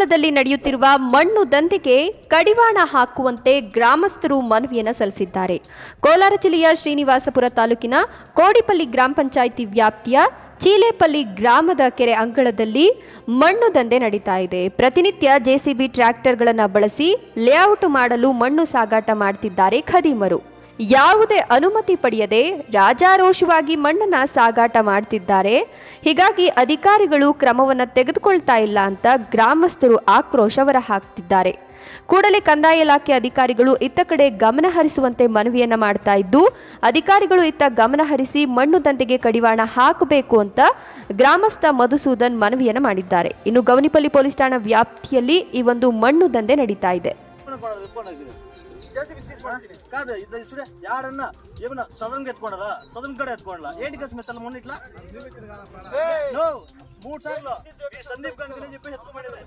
ಮಧುಸೂದನಪುರದಲ್ಲಿ ನಡೆಯುತ್ತಿರುವ ಮಣ್ಣು ದಂಧೆಗೆ ಕಡಿವಾಣ ಹಾಕುವಂತೆ ಗ್ರಾಮಸ್ಥರು ಮನವಿಯನ್ನು ಸಲ್ಲಿಸಿದ್ದಾರೆ. ಕೋಲಾರ ಜಿಲ್ಲೆಯ ಶ್ರೀನಿವಾಸಪುರ ತಾಲೂಕಿನ ಕೋಡಿಪಲ್ಲಿ ಗ್ರಾಮ ಪಂಚಾಯಿತಿ ವ್ಯಾಪ್ತಿಯ ಚೀಲೇಪಲ್ಲಿ ಗ್ರಾಮದ ಕೆರೆ ಅಂಗಳದಲ್ಲಿ ಮಣ್ಣು ದಂಧೆ ನಡೀತಾ ಇದೆ. ಪ್ರತಿನಿತ್ಯ ಜೆಸಿಬಿ ಟ್ರ್ಯಾಕ್ಟರ್ಗಳನ್ನು ಬಳಸಿ ಲೇಔಟ್ ಮಾಡಲು ಮಣ್ಣು ಸಾಗಾಟ ಮಾಡ್ತಿದ್ದಾರೆ ಖದೀಮರು. ಯಾವುದೇ ಅನುಮತಿ ಪಡೆಯದೆ ರಾಜಾರೋಷವಾಗಿ ಮಣ್ಣನ್ನ ಸಾಗಾಟ ಮಾಡ್ತಿದ್ದಾರೆ. ಹೀಗಾಗಿ ಅಧಿಕಾರಿಗಳು ಕ್ರಮವನ್ನು ತೆಗೆದುಕೊಳ್ತಾ ಇಲ್ಲ ಅಂತ ಗ್ರಾಮಸ್ಥರು ಆಕ್ರೋಶ ಹೊರಹಾಕ್ತಿದ್ದಾರೆ. ಕೂಡಲೇ ಕಂದಾಯ ಇಲಾಖೆ ಅಧಿಕಾರಿಗಳು ಇತ್ತ ಕಡೆ ಗಮನ ಹರಿಸುವಂತೆ ಮನವಿಯನ್ನ ಮಾಡ್ತಾ ಇದ್ದು, ಅಧಿಕಾರಿಗಳು ಇತ್ತ ಗಮನ ಹರಿಸಿ ಮಣ್ಣು ದಂಧೆಗೆ ಕಡಿವಾಣ ಹಾಕಬೇಕು ಅಂತ ಗ್ರಾಮಸ್ಥ ಮಧುಸೂದನ್ ಮನವಿಯನ್ನ ಮಾಡಿದ್ದಾರೆ. ಇನ್ನು ಗವನಿಪಲ್ಲಿ ಪೊಲೀಸ್ ಠಾಣಾ ವ್ಯಾಪ್ತಿಯಲ್ಲಿ ಈ ಒಂದು ಮಣ್ಣು ದಂಧೆ ನಡೀತಾ ಇದೆ. కాదు ఇద్దరు చూడే యాడన్నా ఏమన్నా సదరం ఎత్తుకోండారా సదరం కూడా ఎత్తుకోండా ఏంటి కలిసి మెత్తలు మొన్న ఇట్లా నో మూడు సార్లు ఈ సందీప్ గారికి నేను చెప్పి ఎత్తుకోమనేది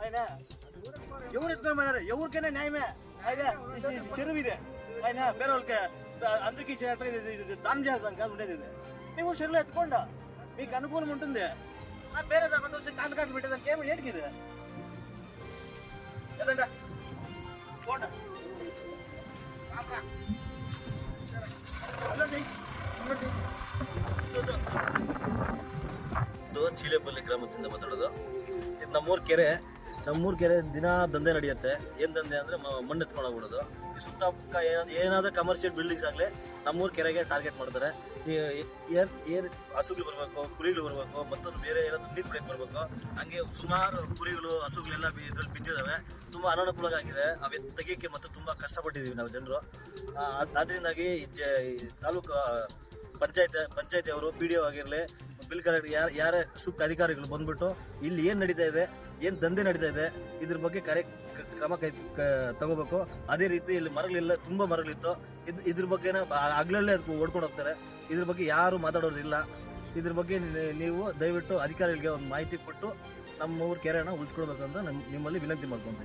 ఆయన ఎవరు ఎత్తుకోమన్నారు ఎవరికైనా న్యాయమే అయితే ఈ చెరువు ఇదే ఆయన వేరే వాళ్ళకి అందరికి ఇచ్చేట్లా ఇది- ఇది- ఇది దానం చేస్తాను కాదు ఉండేది ఇది ನೀವು చెరువులో ఎత్తుకోండా మీకు అనుకూలం ఉంటుంది ఆ ಬೇರೆ దాకా వచ్చి కాళ్ళు కాళ్ళు పెట్టేదానికి ఏమి ఏంటికి ఇది ఏదంటే పోండా ಇದು ಚೀಲೇಪಲ್ಲಿ ಗ್ರಾಮದಿಂದ ಮಾತಾಡೋದು. ಇದು ನಮ್ಮೂರ್ ಕೆರೆ. ನಮ್ಮೂರ್ ಕೆರೆ ದಿನ ದಂಧೆ ನಡೆಯುತ್ತೆ. ಏನ್ ದಂಧೆ ಅಂದ್ರೆ ಮಣ್ಣು ಎತ್ಕೊಂಡು ಹೋಗ್ಬಿಡೋದು. ಈ ಸುತ್ತಮುತ್ತ ಏನಾದ್ರು ಏನಾದ್ರೂ ಕಮರ್ಷಿಯಲ್ ಬಿಲ್ಡಿಂಗ್ಸ್ ಆಗ್ಲಿ ನಮ್ಮೂರು ಕೆರೆಗೆ ಟಾರ್ಗೆಟ್ ಮಾಡ್ತಾರೆ. ಏನ್ ಹಸುಗಳು ಬರ್ಬೇಕು, ಕುರಿಗಳು ಬರ್ಬೇಕು, ಮತ್ತೊಂದು ಬೇರೆ ಏನಾದ್ರು ನೀರು ಕುಡಿಯಕ್ಕೆ ಬರ್ಬೇಕು, ಹಂಗೆ ಸುಮಾರು ಕುರಿಗಳು, ಹಸುಗಳೆಲ್ಲ ಇದ್ರಲ್ಲಿ ಬಿದ್ದಿದಾವೆ. ತುಂಬಾ ಅನಾನುಕೂಲ ಆಗಿದೆ. ಅವೆ ತೆಗಿಯಕ್ಕೆ ಮತ್ತೆ ತುಂಬಾ ಕಷ್ಟಪಟ್ಟಿದೀವಿ ನಾವು ಜನರು. ಅದರಿಂದಾಗಿ ತಾಲೂಕು ಪಂಚಾಯತ್ ಪಂಚಾಯತಿ ಅವರು ಪಿ ಡಿ ಒ ಆಗಿರಲಿ, ಬಿಲ್ ಕಲೆಕ್ಟರ್ ಯಾರು, ಯಾರೇ ಸೂಕ್ತ ಅಧಿಕಾರಿಗಳು ಬಂದ್ಬಿಟ್ಟು ಇಲ್ಲಿ ಏನು ನಡೀತಾ ಇದೆ ಏನು ದಂಧೆ ನಡೀತಾ ಇದೆ, ಇದ್ರ ಬಗ್ಗೆ ಕರೆ ಕ್ರಮ ಕೈ ತಗೋಬೇಕು. ಅದೇ ರೀತಿ ಇಲ್ಲಿ ಮರಗಳಿಲ್ಲ ತುಂಬ ಮರಗಳಿತ್ತು ಇದು, ಇದ್ರ ಬಗ್ಗೆನ ಆಗ್ಲಲ್ಲೇ ಅದಕ್ಕೆ ಓಡ್ಕೊಂಡು ಹೋಗ್ತಾರೆ. ಇದ್ರ ಬಗ್ಗೆ ಯಾರು ಮಾತಾಡೋರಿಲ್ಲ ಇದ್ರ ಬಗ್ಗೆ ನೀವು ದಯವಿಟ್ಟು ಅಧಿಕಾರಿಗಳಿಗೆ ಒಂದು ಮಾಹಿತಿ ಕೊಟ್ಟು ನಮ್ಮ ಊರು ಕೆರೆಯನ್ನು ಉಳಿಸ್ಕೊಡ್ಬೇಕಂತ ನಮ್ಮ ನಿಮ್ಮಲ್ಲಿ ವಿನಂತಿ ಮಾಡ್ಕೊತಾ